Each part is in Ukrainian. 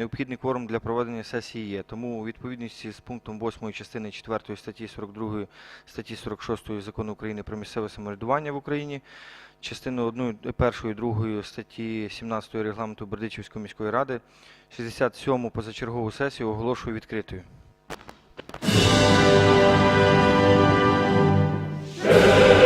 Необхідний кворум для проведення сесії є. Тому у відповідності з пунктом 8 частини 4 статті 42 статті 46 Закону України про місцеве самоврядування в Україні, частиною 1, 1 2 статті 17 Регламенту Бердичівської міської ради, 67 позачергову сесію оголошую відкритою. Розквітни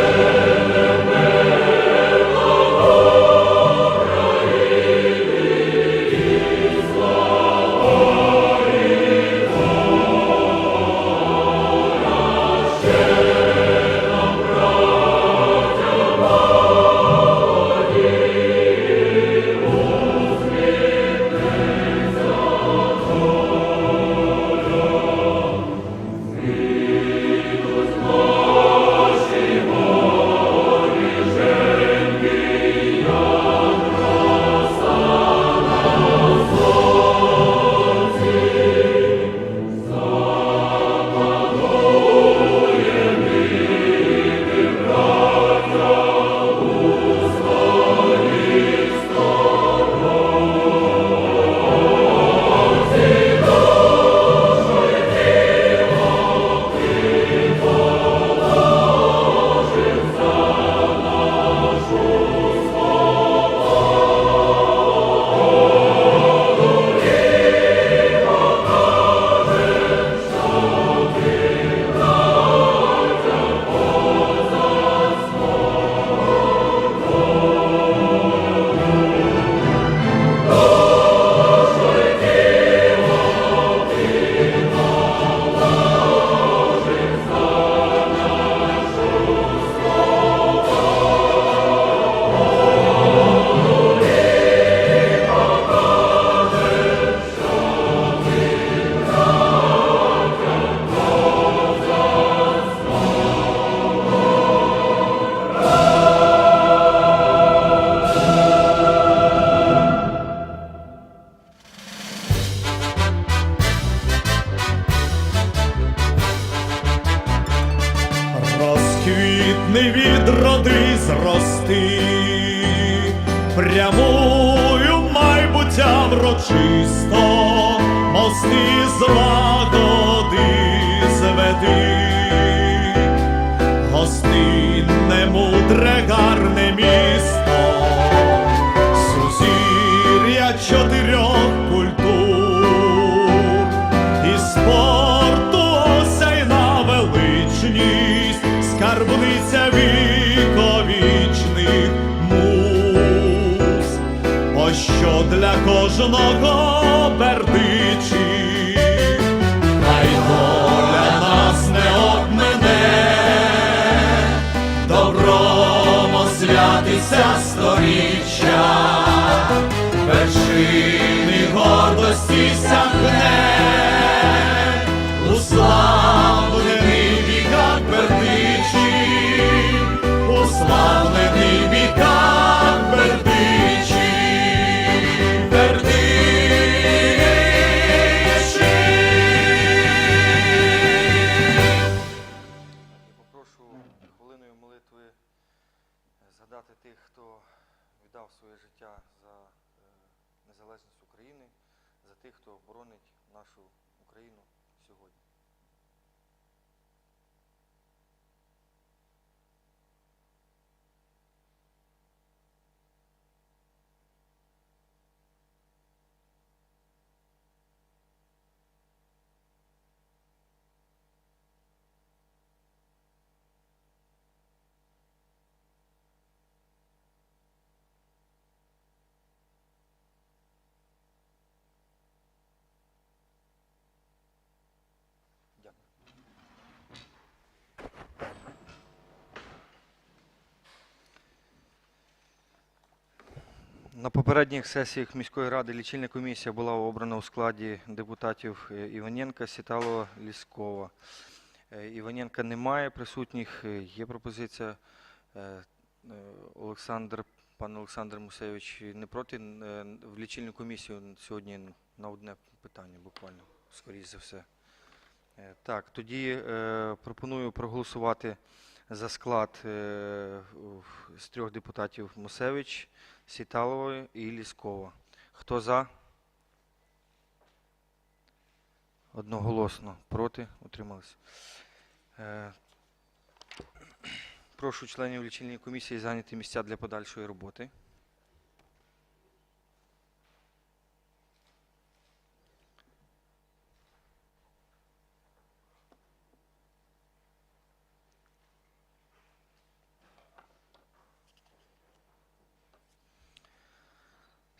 скарбниця віковічних муз, пощо для кожного бердичі, хай доля нас не обмене, добром освятиться сторіччя, вершини гордості сягне, На попередніх сесіях міської ради лічильна комісія була обрана у складі депутатів е, Іваненка, Сіталова, Ліскова. Е, Іваненка немає присутніх. Е, Є пропозиція. Олександр, пан Олександр Мусевич не проти в лічильну комісію сьогодні на одне питання, буквально, скоріш за все. Так, тоді пропоную проголосувати за склад е, з трьох депутатів Мусевич, Сіталової і Ліскова. Хто за? Одноголосно проти, утримались. Е, Прошу членів лічильної комісії зайняти місця для подальшої роботи.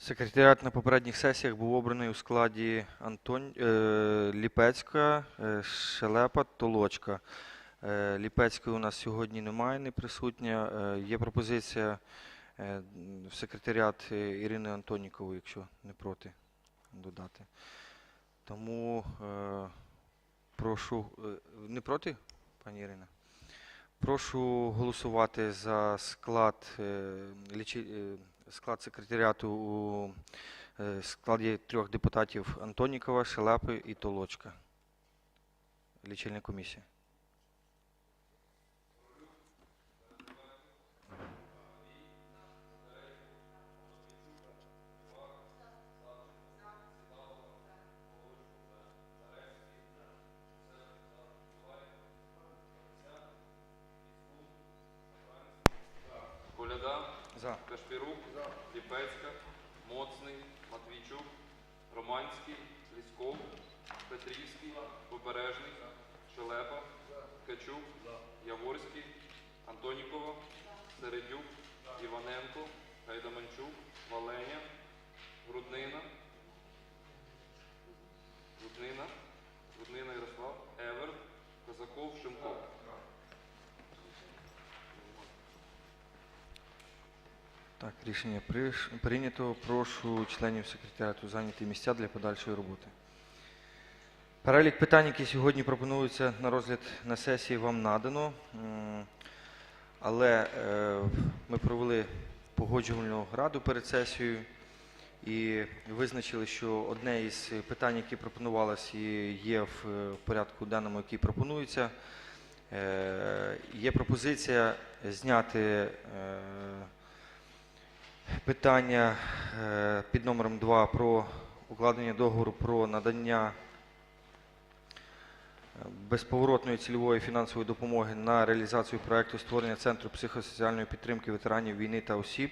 Секретаріат на попередніх сесіях був обраний у складі Антон... е, Ліпецька, е, Шелепа, Толочка. Е, Ліпецької у нас сьогодні немає, не присутня. Є пропозиція в секретаріат Ірини Антонікової, якщо не проти, додати. Тому прошу. Не проти, пані Ірина? Прошу голосувати за склад, лічи- е, склад секретаріату у е, складі трьох депутатів Антонікова, Шелепи і Толочка. Лічильна комісія. За. Кашпірук, Ліпецька, Моцний, Матвійчук, Романський, Ліськов, Петрівський, Побережний, Шелепа, Ткачук, Яворський, Антонікова, Середюк, Іваненко, Гайдаманчук, Валеня, Груднина, Груднина, Груднина Ярослав, Еверт, Козаков, Шимков. Так, рішення прийнято. Прошу членів секретаріату зайняти місця для подальшої роботи. Перелік питань, які сьогодні пропонуються на розгляд на сесії, вам надано. Але е, ми провели погоджувальну раду перед сесією і визначили, що одне із питань, які пропонувалось є в е, порядку денному, який пропонується, е, є пропозиція зняти питання е, під номером 2 про укладення договору про надання е, безповоротної цільової фінансової допомоги на реалізацію проекту створення Центру психосоціальної підтримки ветеранів війни та осіб,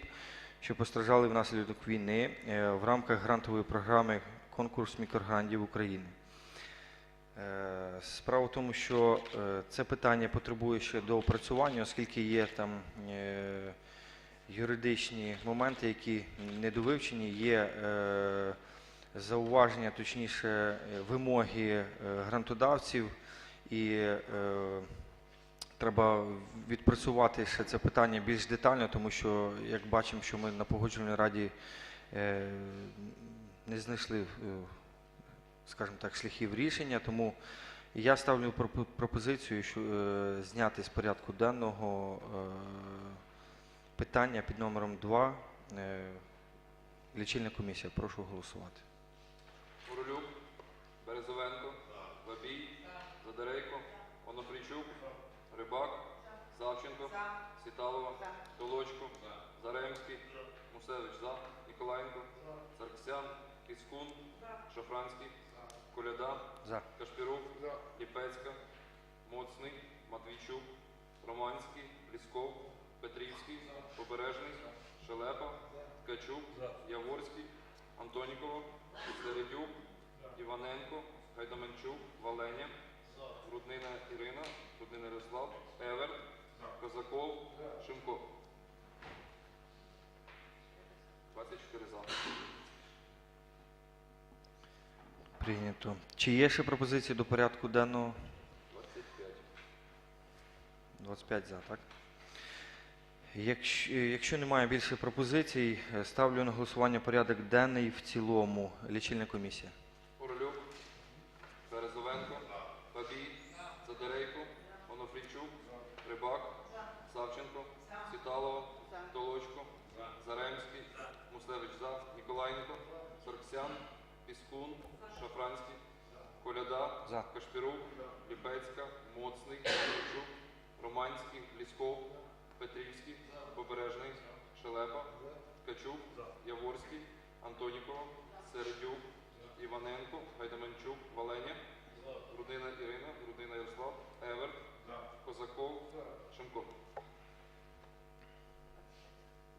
що постраждали внаслідок війни е, в рамках грантової програми Конкурс мікрогрантів України. Справа в тому, що це питання потребує ще доопрацювання, оскільки є там юридичні моменти, які недовивчені, є е, зауваження, точніше, вимоги е, грантодавців, і е, треба відпрацювати ще це питання більш детально, тому що, як бачимо, що ми на погоджувальній раді не знайшли, скажімо так, шляхів рішення, тому я ставлю пропо- пропозицію, що е, зняти з порядку денного е, питання під номером 2. Е, лічильна комісія. Прошу голосувати. Гурулюк, Березовенко, Бабій, Задерейко, Онофрійчук, Рибак, Савченко, Сіталова, Толочко, Заремський, Мусевич за, Ніколаєнко, Сарксян, Кіскун, Шафранський, Коляда. Кашпірук, Ліпецька, Моцний, Матвійчук, Романський, Лісков, Петрівський, Побережний, Шелепа, Ткачук, Яворський, Антонікова, Середюк, Іваненко, Гайдаманчук, Валеня, Груднина Ірина, Груднина Ярослав, Еверт, Козаков, Шимко. 24 за. Прийнято. Чи є ще пропозиції до порядку денного? 25. 25 за, так? Якщо, якщо немає більше пропозицій, е, ставлю на голосування порядок денний в цілому. Лічильна комісія. Орелюк, Березовенко, Бабій, Задерейко, Онофрійчук, Рибак, Савченко, Сіталова, Толочко, Заремський, Мусевич за, Ніколаєнко, Сарксян, Піскун, Шафранський, Коляда. Кашпірук, Ліпецька, Моцний, Романський, Лісков, Петрівський, Побережний, Шелепа, Ткачук, Яворський, Антонікова, Середюк, Іваненко, Гайдаманчук, Валеня, Рудина Ірина, Рудина Ярослав, Еверт, Козаков, Шимко.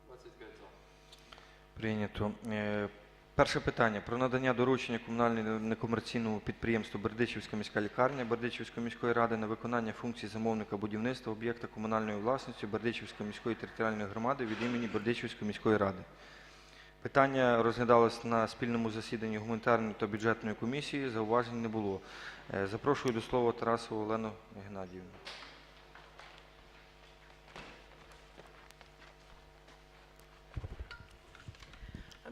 25 за. Прийнято. Е, Перше питання про надання доручення комунальному некомерційному підприємству Бердичівська міська лікарня Бердичівської міської ради на виконання функцій замовника будівництва об'єкта комунальної власності Бердичівської міської територіальної громади від імені Бердичівської міської ради. Питання розглядалось на спільному засіданні гуманітарної та бюджетної комісії. Зауважень не було. Е, Запрошую до слова Тарасову Олену Геннадіївну.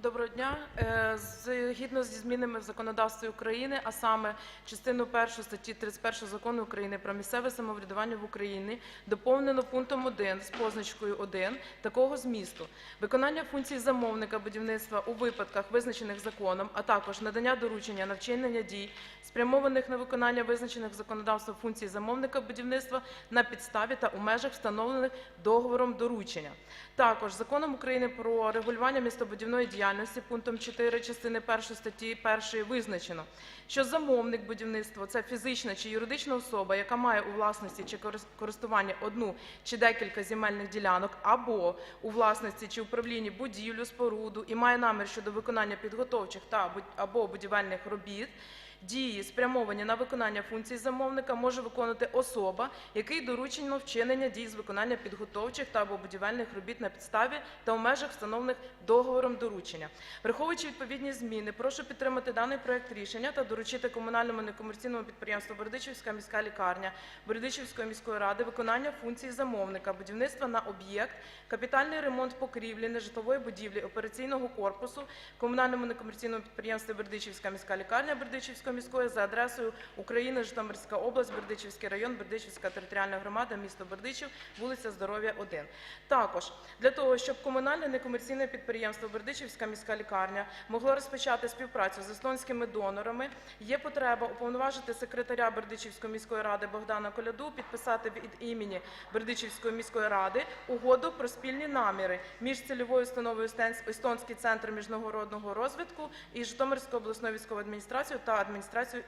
Доброго дня. Е, Згідно зі змінами в законодавстві України, а саме частину 1 статті 31 закону України про місцеве самоврядування в Україні, доповнено пунктом 1 з позначкою 1 такого змісту: виконання функцій замовника будівництва у випадках, визначених законом, а також надання доручення на вчинення дій, спрямованих на виконання визначених законодавством функцій замовника будівництва на підставі та у межах встановлених договором доручення. Також законом України про регулювання містобудівної діяльності пунктом 4 частини 1 статті 1 визначено, що замовник будівництва це фізична чи юридична особа, яка має у власності чи корис- користуванні одну чи декілька земельних ділянок, або у власності чи управлінні будівлю, споруду і має намір щодо виконання підготовчих та або будівельних робіт. Дії, спрямовані на виконання функцій замовника, може виконувати особа, який доручено вчинення дій з виконання підготовчих та або будівельних робіт на підставі та у межах встановлених договором доручення. Враховуючи відповідні зміни, прошу підтримати даний проект рішення та доручити комунальному некомерційному підприємству Бердичівська міська лікарня Бердичівської міської ради виконання функцій замовника будівництва на об'єкт, капітальний ремонт покрівлі нежитлової будівлі операційного корпусу комунальному некомерційному підприємству Бердичівська міська лікарня Бердичівської міської за адресою Україна, Житомирська область, Бердичівський район, Бердичівська територіальна громада, місто Бердичів, вулиця Здоров'я 1. Також для того, щоб комунальне некомерційне підприємство Бердичівська міська лікарня могло розпочати співпрацю з естонськими донорами, є потреба уповноважити секретаря Бердичівської міської ради Богдана Коляду підписати від імені Бердичівської міської ради угоду про спільні наміри між цільовою установою Естонський центр міжнародного розвитку і Житомирською обласною військовою адміністрацією та адміністрацією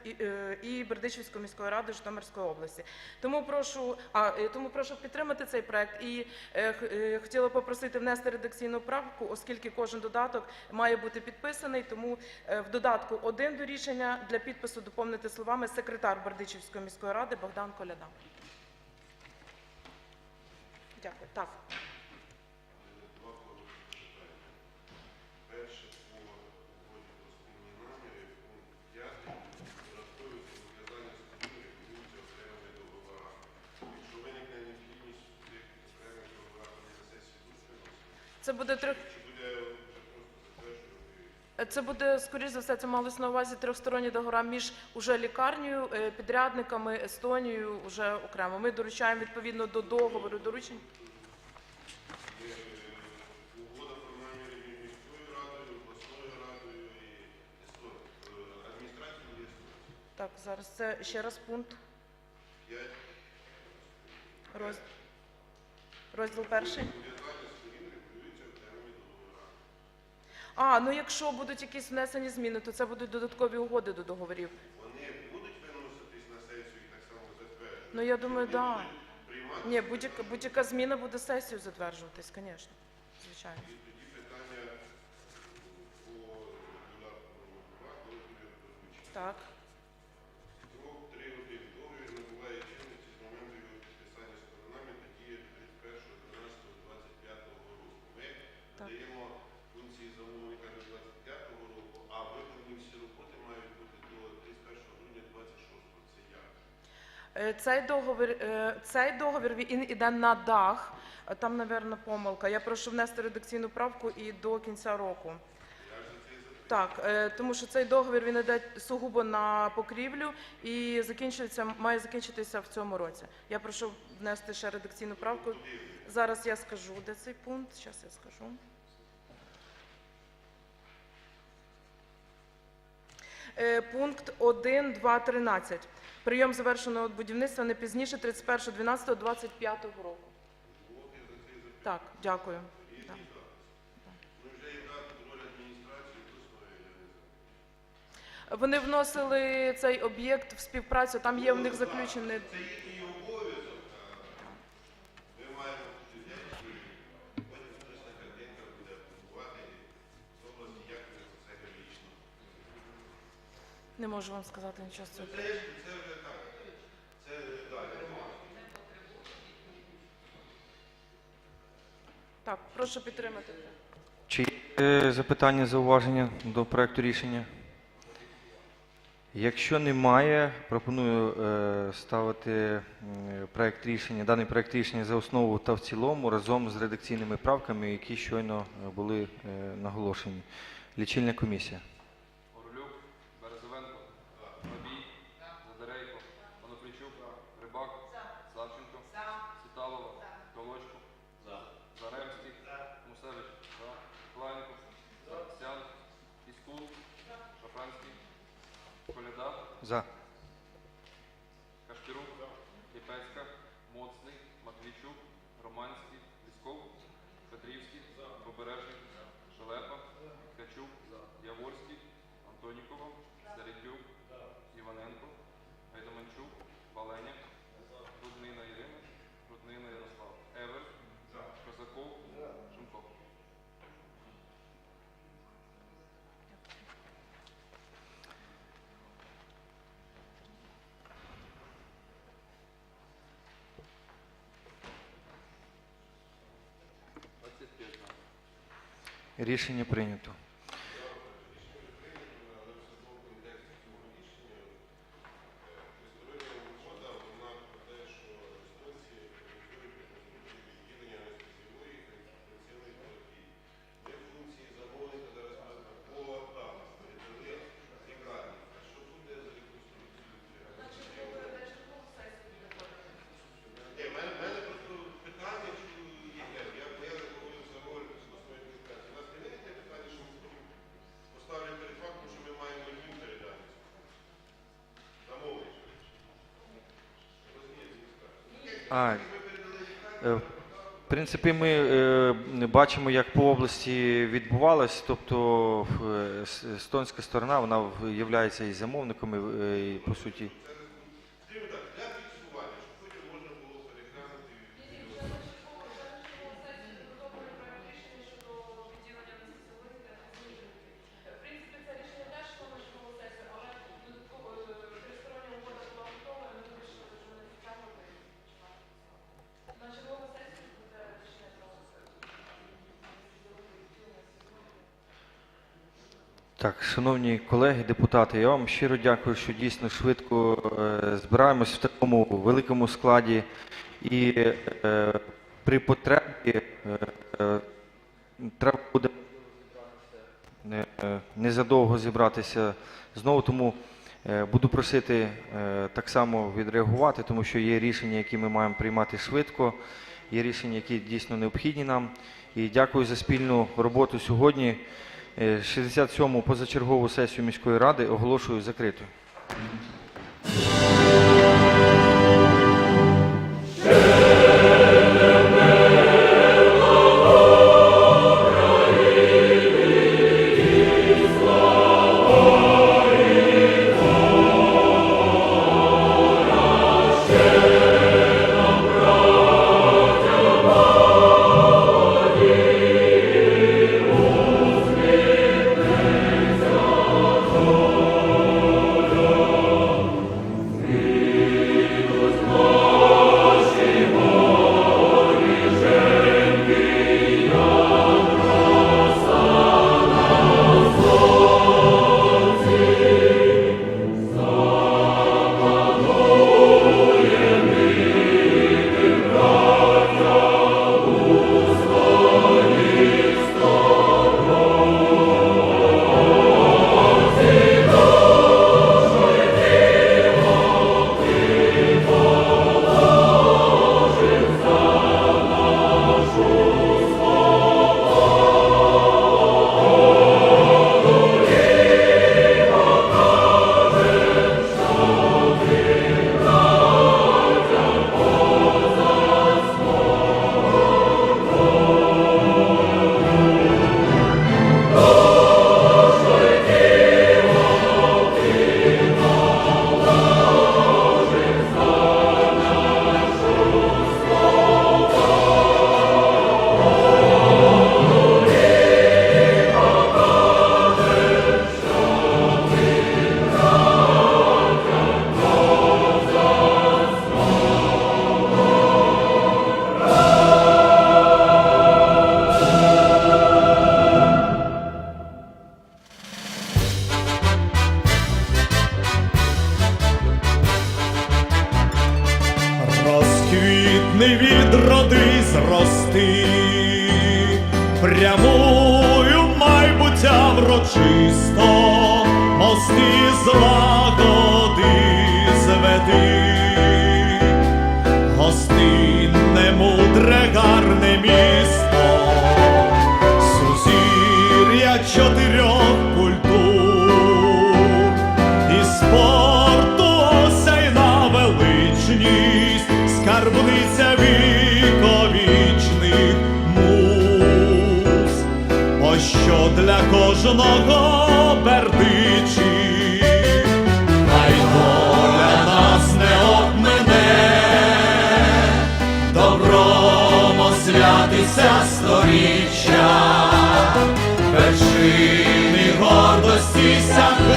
і, е, і Бердичівської міської ради Житомирської області. Тому прошу, а е, тому прошу підтримати цей проект і е, хотіла попросити внести редакційну правку, оскільки кожен додаток має бути підписаний. Тому в додатку один до рішення для підпису доповнити словами секретар Бердичівської міської ради Богдан Коляда. Дякую. Так. Це буде трьох. Це буде, скоріш за все, це малось на увазі трьохсторонні договори між уже лікарнею, е, підрядниками, Естонією вже окремо. Ми доручаємо відповідно до договору доручень. угода про наміри міською радою, обласною радою і е, адміністрацією Так, зараз це ще раз пункт. 5. Роз... Розділ перший. А, ну якщо будуть якісь внесені зміни, то це будуть додаткові угоди до договорів. Вони будуть виноситись на сесію і так само затверджувати. Ну я думаю, так. Да. Ні, будь-яка будь-яка зміна буде сесію затверджуватись, звісно. Звичайно. І тоді питання по додатку номер 2. Так. Цей договір, е, цей договір він іде на дах. Е, Там, напевно, помилка. Я прошу внести редакційну правку і до кінця року. Так, е, тому що цей договір він іде сугубо на покрівлю і закінчується, має закінчитися в цьому році. Я прошу внести ще редакційну правку. Зараз я скажу, де цей пункт. Зараз я скажу. Пункт 1, 2, 13. Прийом завершеного будівництва не пізніше 31.12.25 року. Так, дякую. Вони вносили цей об'єкт в співпрацю, там є в них заключений. Це їхній обов'язок. а Ми маємо взяти і потім хтось на картинках буде побувати з області, як ви це логічно. Не можу вам сказати нічого з цього. Це, це вже так. Це далі. Так, прошу підтримати. Чи є е, запитання, зауваження до проекту рішення? Якщо немає, пропоную е, ставити проект рішення, даний проект рішення за основу та в цілому разом з редакційними правками, які щойно були е, наголошені. Лічильна комісія. Орлюк, Березовенко, Бабій, Задерейко, Коноплійчук, Рибак, Савченко, Сіталова, Колочко, Заремський, Мусевич, Клайнко, Сян, Іскул, Шафранський, Коляда, За. Кашпірук, Ліпецька, Моцний, Матвійчук, Романський, Лісков, Петрівський, Побережний, Шелепа, Ткачук, Яворський, Антонікова, Середюк, Іваненко, Гайдаманчук, Валеня, Руднина Ірина, Руднина Ярослав, Евер, Козаков, Рішення прийнято. Угода, вона про те, що естонці працюють відділення анестезіології та інфекційної терапії. Ми функції замовника зараз по так, передали лікарні. А що буде за реконструкцію? Ні, в мене, в мене просто питання, що є, я, я, я говорю за роль обласної адміністрації. У нас не виникне питання, що ми поставлять перед фактом, що ми маємо їм передати. Замовник. А, е, в принципі, ми е, бачимо, як по області відбувалось, тобто е, естонська сторона, вона є і замовником, і по суті. Скажімо так, для фіксування, щоб потім можна було переглянути. Так, шановні колеги, депутати, я вам щиро дякую, що дійсно швидко е, збираємось в такому великому складі. І е, при потребі е, е, треба буде е, незадовго зібратися знову. Тому е, буду просити е, так само відреагувати, тому що є рішення, які ми маємо приймати швидко, є рішення, які дійсно необхідні нам. І дякую за спільну роботу сьогодні. Е, 67-му позачергову сесію міської ради оголошую закритою. Сторіччя, вершини гордості сягне,